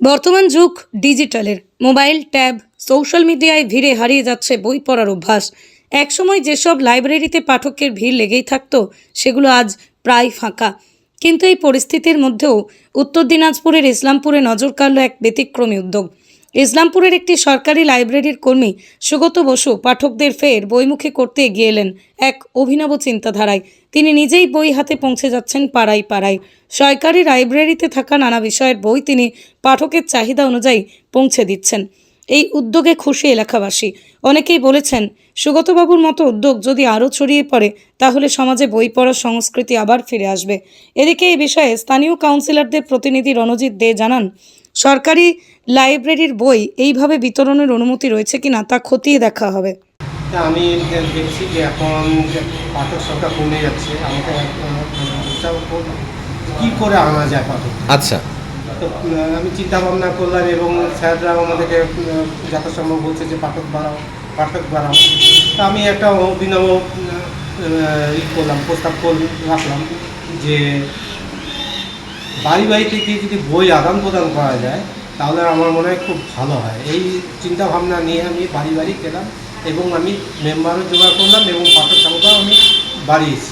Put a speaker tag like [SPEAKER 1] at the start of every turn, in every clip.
[SPEAKER 1] বর্তমান যুগ ডিজিটালের। Mobile, tab, social মিডিয়ায় ভিড়ে হারিয়ে যাচ্ছে বই পড়ার অভ্যাস। একসময় যেসব লাইব্রেরিতে পাঠকের ভিড় লেগেই থাকতো, সেগুলো আজ প্রায় ফাঁকা। কিন্তু এই পরিস্থিতির মধ্যেও উত্তর দিনাজপুরের ইসলামপুরে নজর কাড়ল এক ব্যতিক্রমী উদ্যোগ। ইসলামপুরের একটি সরকারি লাইব্রেরির কর্মী সুগত বসু পাঠকদের ফের বইমুখী করতে এগিয়ে এলেন এক অভিনব চিন্তাধারায়। তিনি নিজেই বই হাতে পৌঁছে যাচ্ছেন পাড়ায় পাড়ায়। সরকারি লাইব্রেরিতে থাকা নানা বিষয়ের বই তিনি পাঠকের চাহিদা অনুযায়ী পৌঁছে দিচ্ছেন। এই উদ্যোগে খুশি এলাকাবাসী। অনেকেই বলেছেন, সুগতবাবুর মতো উদ্যোগ যদি আরও ছড়িয়ে পড়ে, তাহলে সমাজে বই পড়ার সংস্কৃতি আবার ফিরে আসবে। এদিকে এই বিষয়ে স্থানীয় কাউন্সিলরদের প্রতিনিধি রণজিৎ দে জানান সরকারি লাইব্রেরির বই এইভাবে বিতরণের অনুমতি রয়েছে কিনা তা খতিয়ে দেখা হবে।
[SPEAKER 2] তা আমি দেখছি যে এখন পাঠক সংখ্যা কমে যাচ্ছে। আমাকে উৎসাহ করল কী করে আনা যায় পাঠক?
[SPEAKER 3] আচ্ছা।
[SPEAKER 2] তো আমি চিন্তা ভাবনা করলাম এবং স্যাররাও আমাদেরকে যথাসম্ভব বলছে যে পাঠক বাড়াও পাঠক বাড়াও। তা আমি একটা অভিনব ই করলাম প্রস্তাব কর- রাখলাম যে বাড়ি বাড়ি থেকে যদি বই আদান প্রদান করা যায় তাহলে আমার মনে হয় খুব ভালো হয়। এই চিন্তা ভাবনা নিয়ে আমি বাড়ি বাড়ি গেলাম এবং আমি মেম্বারও জোগাড় করলাম এবং পাঠক সংখ্যাও আমি বাড়িয়েছি।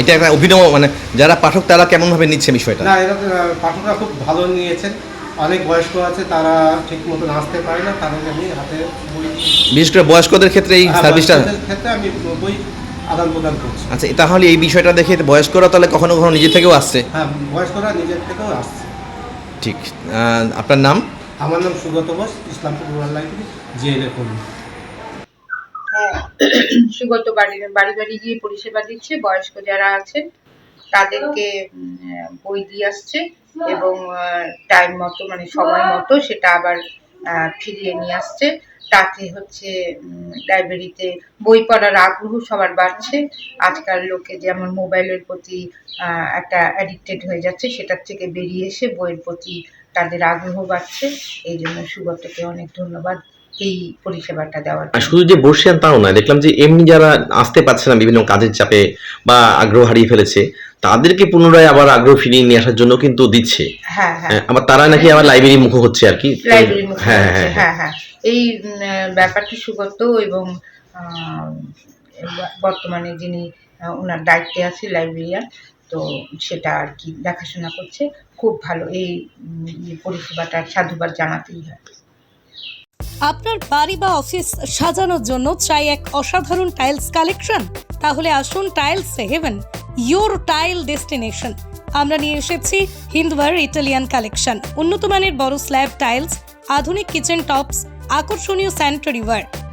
[SPEAKER 3] এটা একটা অভিনব মানে যারা পাঠক তারা কেমনভাবে নিচ্ছে বিষয়টা?
[SPEAKER 2] না এরা পাঠকরা খুব ভালো নিয়েছেন। অনেক বয়স্ক আছে তারা ঠিক মতো নাচতে পারে না তাদেরকে আমি হাতে বই
[SPEAKER 3] বিশেষ করে বয়স্কদের ক্ষেত্রে এই
[SPEAKER 2] হ্যাঁ,
[SPEAKER 3] সার্ভিসটা
[SPEAKER 2] ক্ষেত্রে আমি বই আদান প্রদান করছি।
[SPEAKER 3] আচ্ছা তাহলে এই বিষয়টা দেখে বয়স্করা তাহলে কখনো কখনো নিজে থেকেও আসছে?
[SPEAKER 2] হ্যাঁ বয়স্করা নিজের থেকেও আসছে।
[SPEAKER 3] ঠিক আপনার নাম?
[SPEAKER 2] আমার নাম Sugata Bose Islampur rural library JLA কর্মী
[SPEAKER 4] হ্যাঁ সুগত বাড়ি বাড়ি বাড়ি গিয়ে পরিষেবা দিচ্ছে বয়স্ক যারা আছেন তাদেরকে বই দিয়ে আসছে এবং টাইম মতো মানে সময় মতো সেটা আবার আহ, ফিরিয়ে নিয়ে আসছে। তাতে হচ্ছে লাইব্রেরিতে বই পড়ার আগ্রহ সবার বাড়ছে। আজকাল লোকে যেমন মোবাইলের প্রতি একটা অ্যাডিক্টেড হয়ে যাচ্ছে, সেটার থেকে বেরিয়ে এসে বইয়ের প্রতি তাদের আগ্রহ বাড়ছে। এই জন্য সুগতকে অনেক ধন্যবাদ এই পরিষেবাটা দেওয়ার
[SPEAKER 5] শুধু যে বর্ষিয়ান তাও নয়, দেখলাম যে এমনি যারা আসতে পারছে না বিভিন্ন কাজের চাপে বা আগ্রহ হারিয়ে ফেলেছে তাদেরকে পুনরায় আবার আগ্রহ ফিরিয়ে নিয়ে আসার জন্য কিন্তু দিচ্ছে।
[SPEAKER 4] হ্যাঁ হ্যাঁ।
[SPEAKER 5] হ্যাঁ, আবার তারা নাকি আবার লাইব্রেরি মুখ হচ্ছে আর কি।
[SPEAKER 4] লাইব্রেরি মুখে
[SPEAKER 5] হ্যাঁ হ্যাঁ হ্যাঁ।
[SPEAKER 4] হ্যাঁ হ্যাঁ। এই ব্যাপারটি সুগত এবং আহ, বর্তমানে যিনি আহ, ওনার দায়িত্বে আছে লাইব্রেরিয়ান তো সেটা আর কি দেখাশোনা করছে। খুব ভালো এই পরিষেবাটা সাধুবাদ জানাতেই হয়।
[SPEAKER 1] আপনার বাড়ি বা অফিস সাজানোর জন্য চাই এক অসাধারণ টাইলস কালেকশন তাহলে আসুন tiles heaven your tile destination আমরা নিয়ে এসেছি হিন্দওয়ার ইটালিয়ান কালেকশন। উন্নত মানের বড় স্ল্যাব টাইলস, আধুনিক কিচেন টপস, আকর্ষণীয় স্যানিটারি ওয়্যার।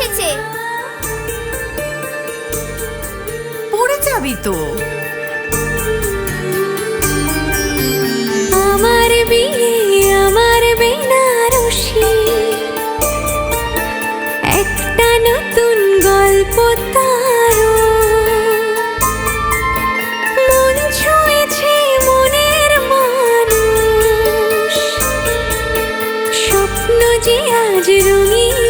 [SPEAKER 6] এসেছে।
[SPEAKER 7] পড়ে যাবি তো।
[SPEAKER 6] আমার বিয়ে আমার বেনারসি। একটা নতুন গল্প তার মন ছুঁয়েছে মনের মানুষ। স্বপ্ন যে আজ রঙিন